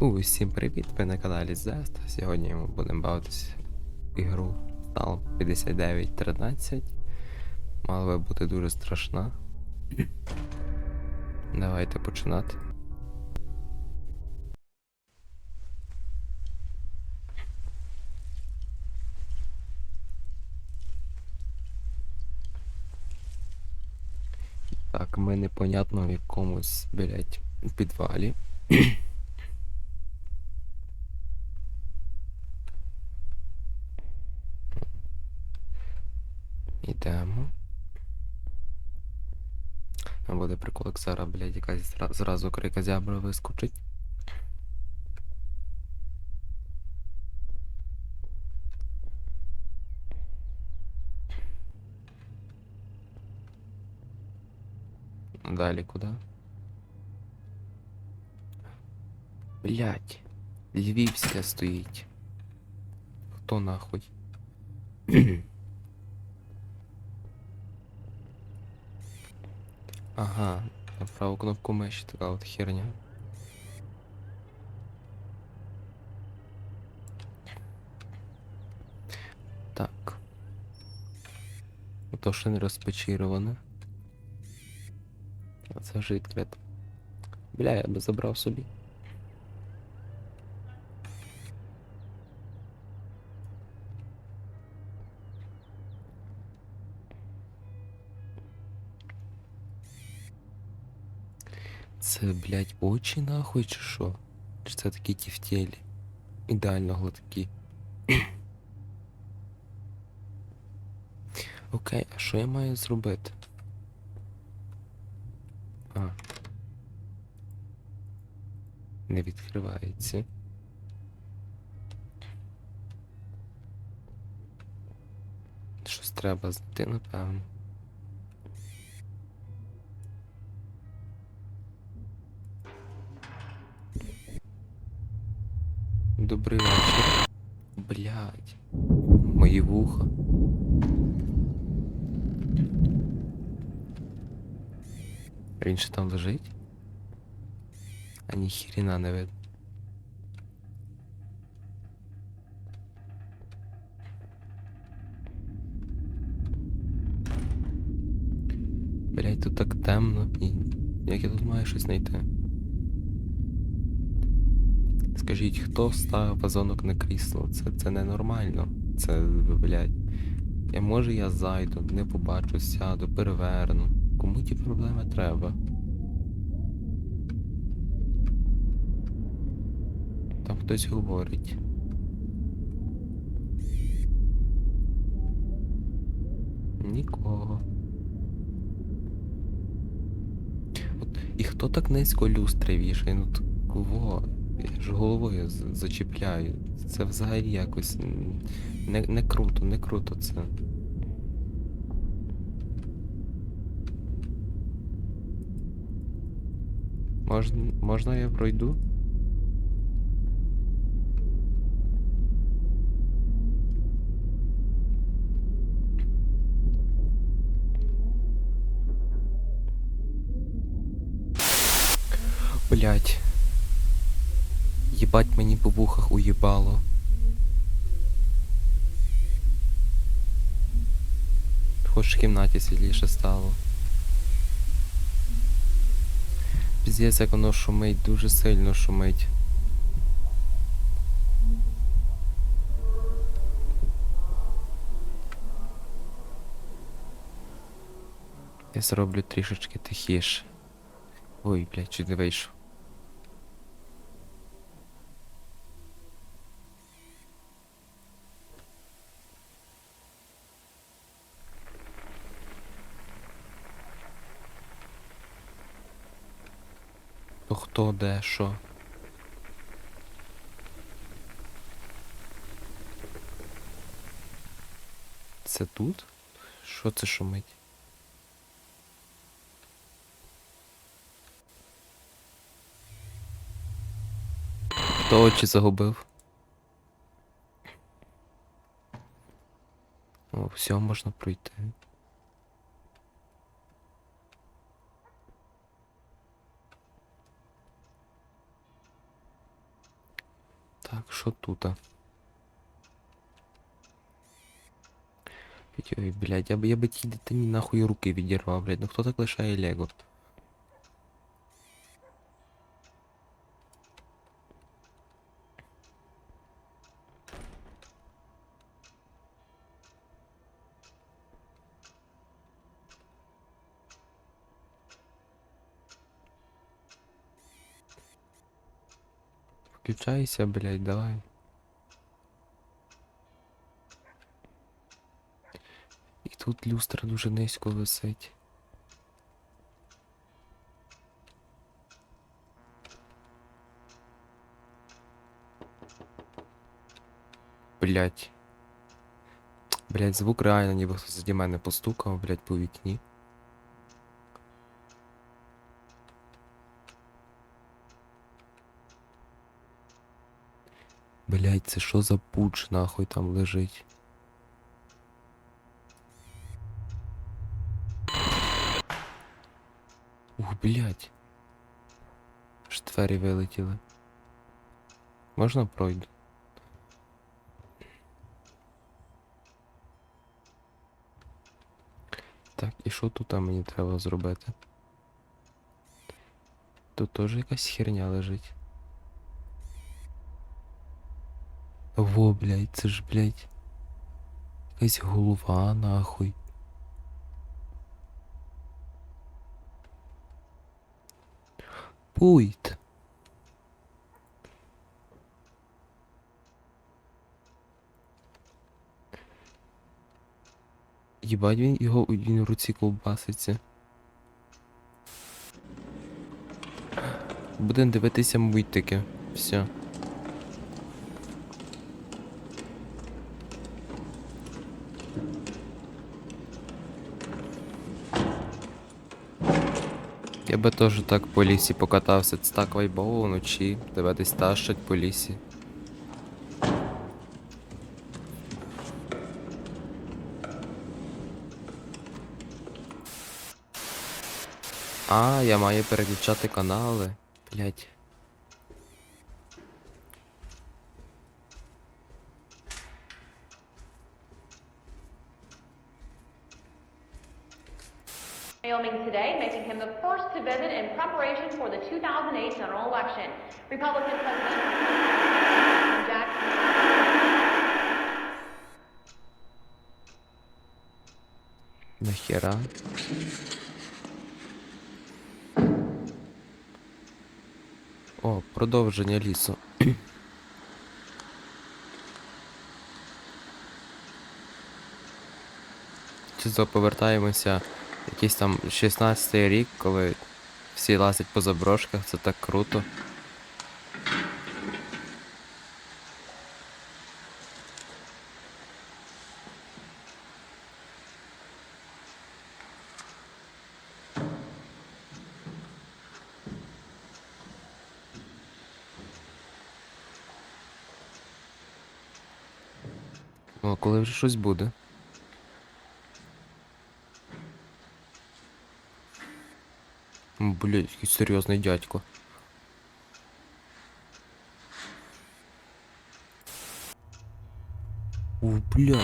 Усім привіт! Ви на каналі Zest. Сьогодні ми будемо бавитися в ігру Stalm 5913. Мала би бути дуже страшна. Давайте починати. Так, ми непонятно в якомусь, блять, підвалі. Ідемо. Буде прикол, як зараз, блядь, якась зра- зразу крикозябра вискочить. Далі куди? Блять, Львівська стоїть. Хто нахуй? Ага, на праву кнопку миші така от херня. Так. То ще не розпечіроване. А це вже відкрито. Бля, я би забрав собі. Це, блядь, очі нахуй чи що? Чи це такі тівтєлі? Ідеально гладкі. Окей, а що я маю зробити? А. Не відкривається. Щось треба знайти, напевно. Добрий вечір. Блядь. Мої вуха. Він ще там лежить? А ніхрена не видно. Блять, тут так темно і як я тут маю щось знайти? Скажіть, хто ставив вазонок на крісло? Це, це ненормально. Це, блядь. Я може я зайду, не побачу, сяду, переверну. Кому ті проблеми треба? Там хтось говорить. Нікого. От, і хто так низько люстри вішає? Ну так во, я ж головою зачіпляю. Це взагалі якось не, не круто, не круто це. Можна, можна я пройду? Блять. Єбать мені по вухах уїбало. Хоч в кімнаті світліше стало. Піздець, як воно шумить, дуже сильно шумить. Я зроблю трішечки тихіше. Ой, блядь, чуть не вийшов. То хто де що? Це тут? Що це шумить? Хто очі загубив? О, все, можна пройти. Так, що тут? Ой, блядь, я б я би тій дитині нахуй руки відірвав, блядь. Ну хто так лишає Лего? Включайся, блядь, давай. І тут люстра дуже низько висить. Блять. Блять, звук реально ніби хтось заді мене постукав, блять, по вікні. Блять, це що за пуч нахуй там лежить? Ух, блять. Аж двері вилетіли. Можна пройду? Так, і що тут мені треба зробити? Тут теж якась херня лежить. Во, блядь, це ж, блядь. Якась голова, нахуй. Пульт. Єбать він його він в руці ковбаситься. Будемо дивитися мультики. Все. Би теж так по лісі покатався. Це так вайбово вночі. Тебе десь тащать по лісі. А, я маю переключати канали. Блять. Продовження лісу. Чисто повертаємося якийсь там 16 й рік, коли всі лазять по заброшках, це так круто. Ну, вже щось буде. М, Блядь, який серйозний дядько. О, блядь.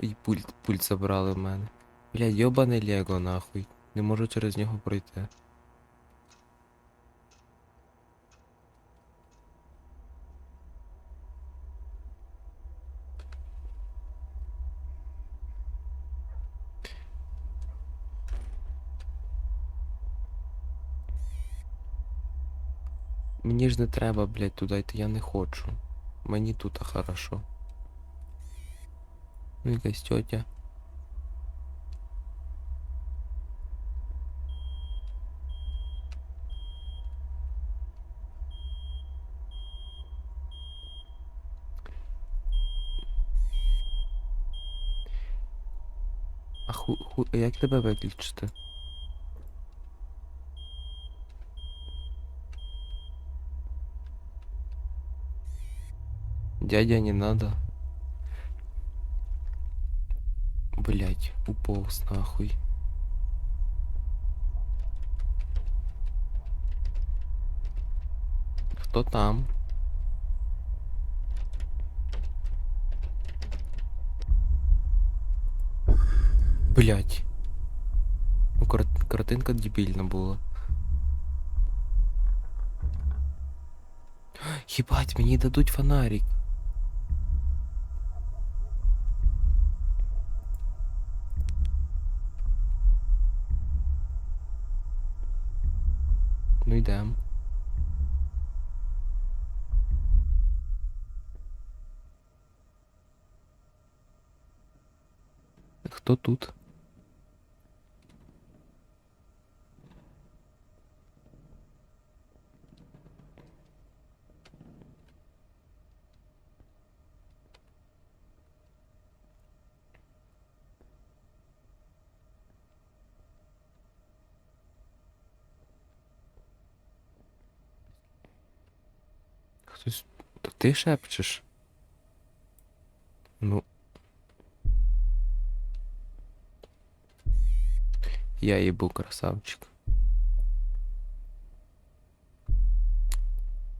І пульт, пульт забрали в мене. Блядь, йобане Лего нахуй. Не можу через нього пройти. Мені ж не треба, блядь, туди йти, я не хочу. Мені тут хорошо. Ну, якась тьотя. А ху, ху, як тебе виключити? Дядя, не надо. Блять, уполз нахуй. Кто там? Блять. Ну, кар картинка дебильна була. Ебать, мені дадут фонарик. Ну йдем. Хто тут? Хтось. То ти шепчеш? Ну. Я їбу красавчик.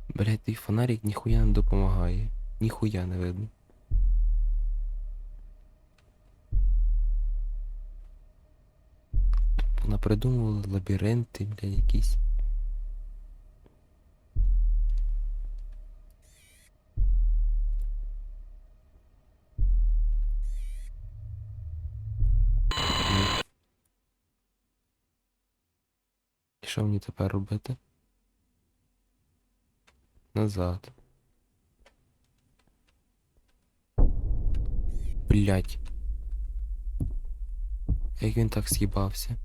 Блять, той фонарик ніхуя не допомагає. Ніхуя не видно. Вона придумувала лабіринти, блядь, якісь. Що мені тепер робити? Назад. Блять. Як він так з'їбався?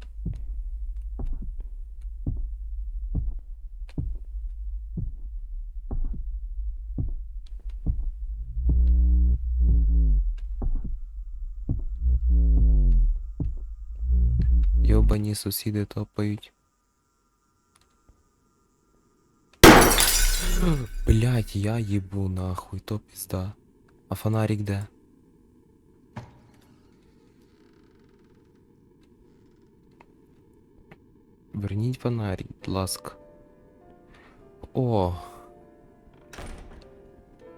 Йобані сусіди топають. Блять, я їбу нахуй, то пізда. А фонарик де? Верніть фонарик, будь ласка. О.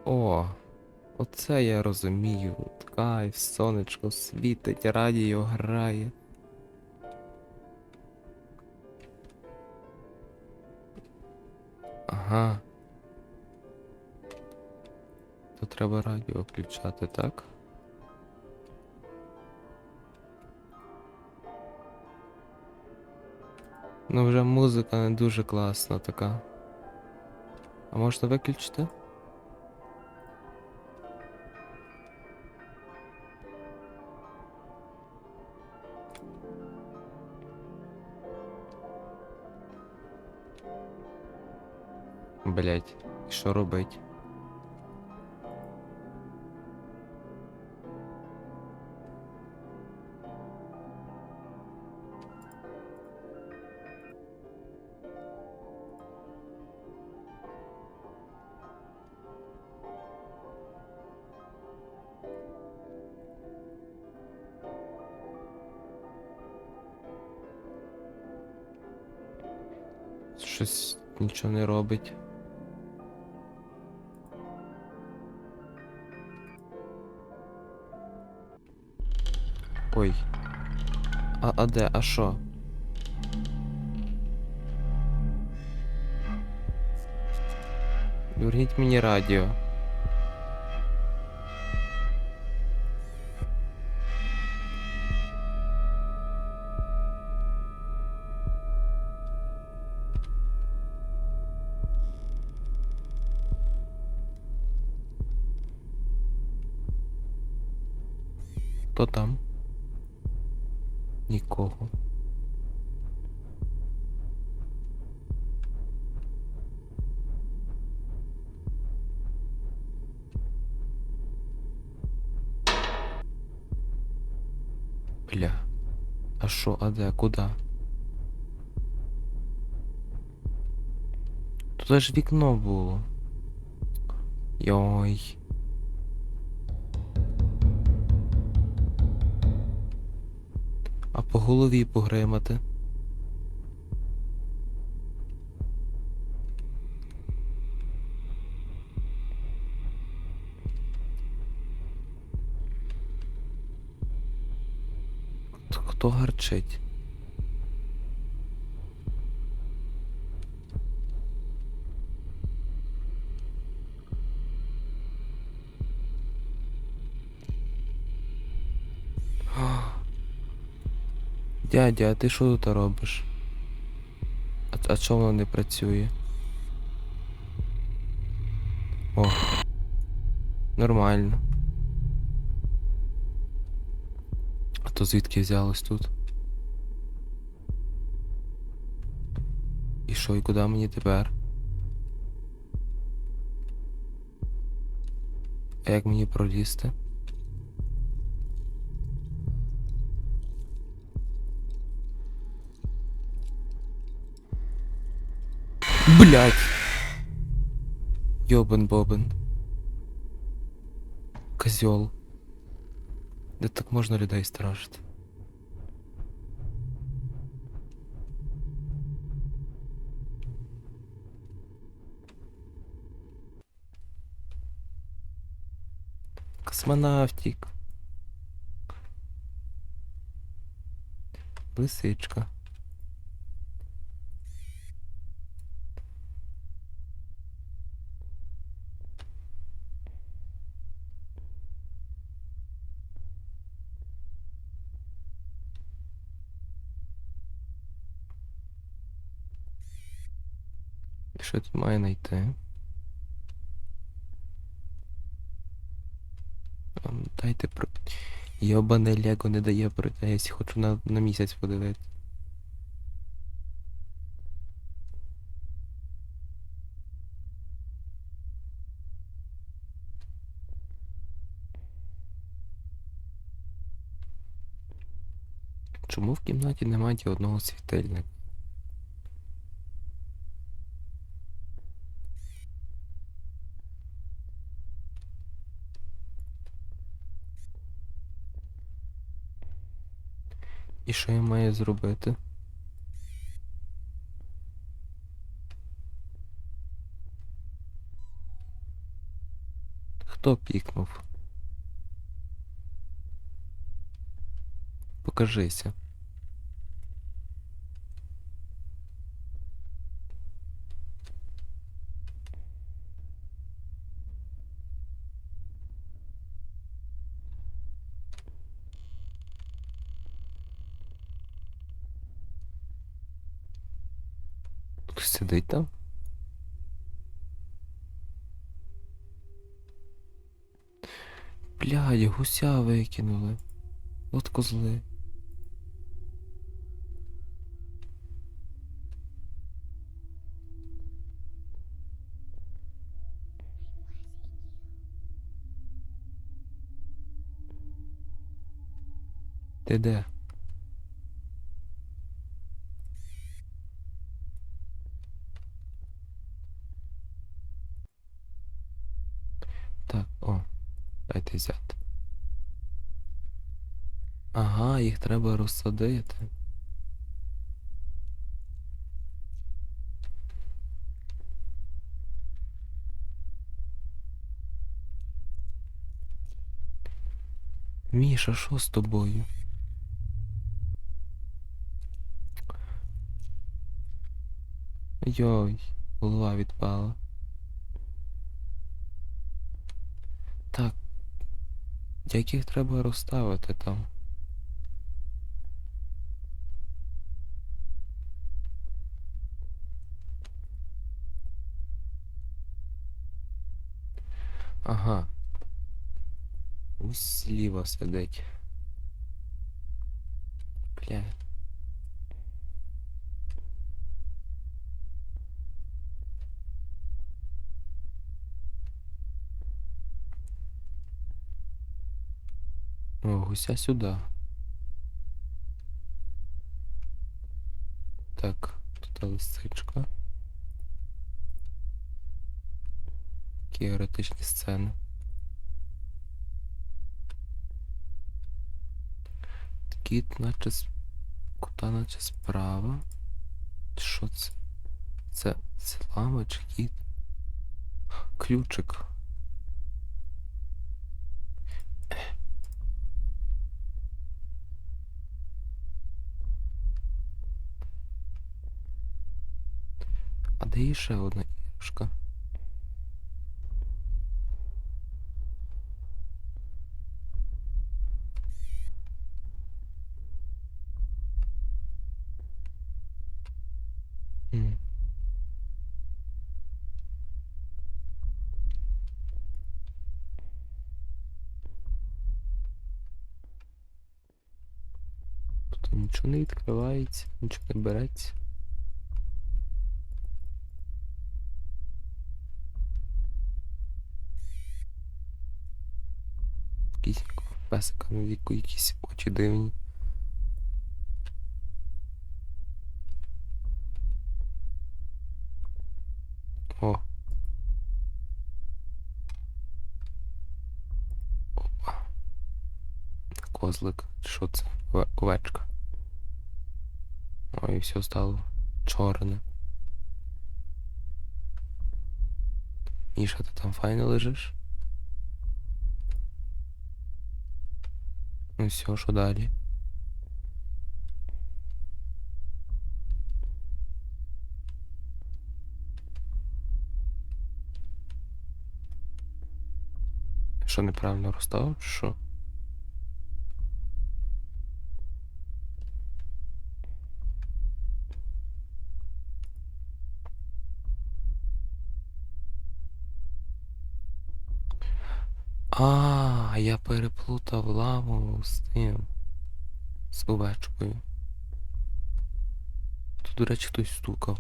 О. Оце я розумію. Кайф, сонечко світить, радіо грає. Ага. То треба радіо включати, так? Ну вже музика не дуже класна така. А можна виключити? Блять, що робить? Нічого не робить. Ой. А, а де? А що? Верніть мені радіо. Там? Нікого. Бля. А що, а де, куди? Тут ж вікно було. Йой. а по голові погримати. Хто гарчить? Дядя, а ти що тут робиш? А, а чому воно не працює? О. Нормально. А то звідки взялось тут? І що, і куди мені тепер? А як мені пролізти? Блять. Ёбан бобан. Козел. Да так можно людей страшить. Космонавтик. Лисичка. Що тут має знайти? Дайте про. Йобане Лего не дає пройти, я хочу на, на місяць подивитися. Чому в кімнаті немає одного світильника? І що я маю зробити? Хто пікнув? Покажися. Хтось сидить там? Блядь, гуся викинули. От козли. Ти де? Так, о, дайте взяти. Ага, їх треба розсадити. Міша, що з тобою? Йой, голова відпала. Так. Як їх треба розставити там? Ага. Ось зліва сидить. Бля. О, гуся сюди. Так, тут лисичка. такі еротичні сцени. Кіт наче з... кута наче справа. Що це? Це це лама чи кіт? Ключик. А де є ще одна іграшка? Нічого не відкривається, нічого не береться. Якийсь песика, ну віку якісь очі дивні. О. Опа. Козлик. Що це? Ове- Овечка. Ой, все стало чорне. Міша, ти там файно лежиш? Ну все, що далі? Що неправильно розставив, чи? А, я переплутав лаву з тим. З овечкою. Тут, до речі, хтось стукав.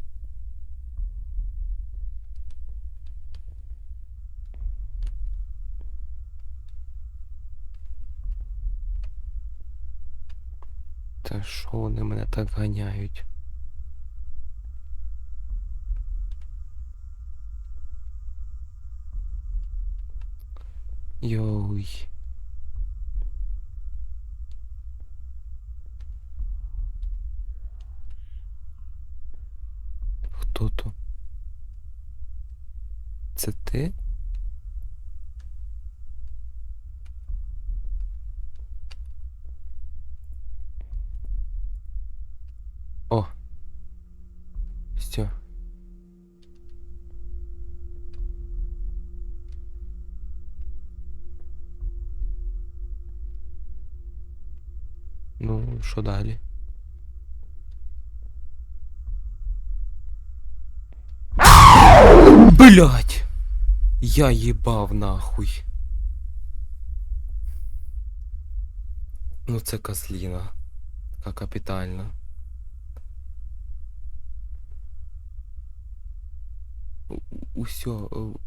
Та що вони мене так ганяють? Йой. Ти? О. Все. Ну, що далі? Блять! Я їбав нахуй. Ну це козліна. Така капітальна. У- у- Усьо. е,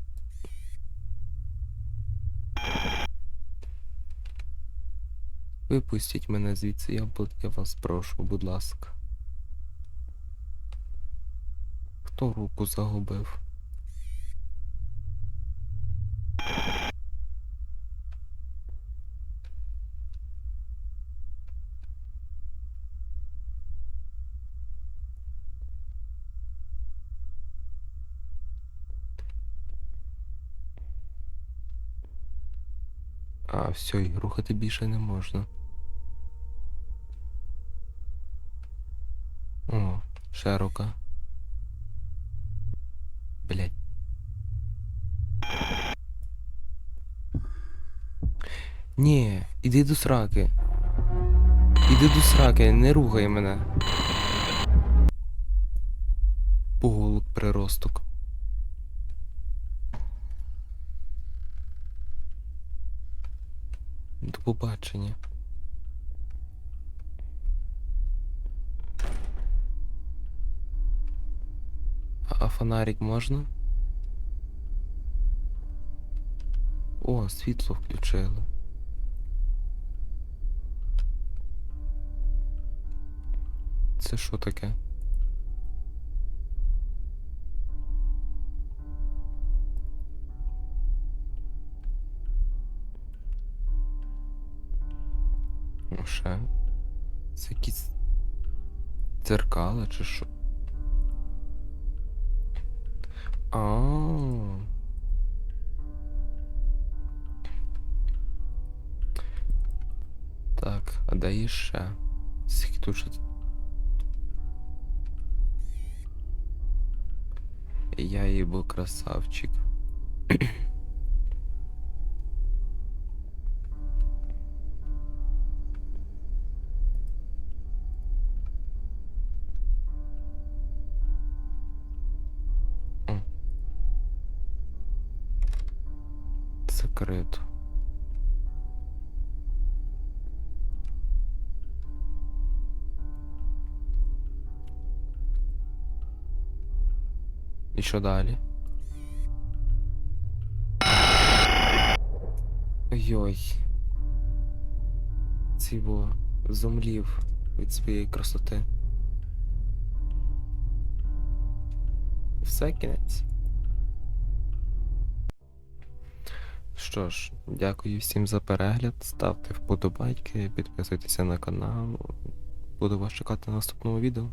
Випустіть мене звідси, я, я вас прошу, будь ласка. Хто руку загубив? А, все, і рухати більше не можна. О, ще рука. Блять. Ні, іди до сраки. Іди до сраки, не рухай мене. Поголок приросток. До побачення. А, фонарик можна? О, світло включили. Це що таке? Ще. Це якісь дзеркала чи що? А. Так, а де є ще? Скільки тут ще? Я їбу красавчик. Закрито. І що далі? Ой-ой. Ціво зумлів від своєї красоти. Все кінець. Що ж, дякую всім за перегляд. Ставте вподобайки, підписуйтеся на канал. Буду вас чекати на наступному відео.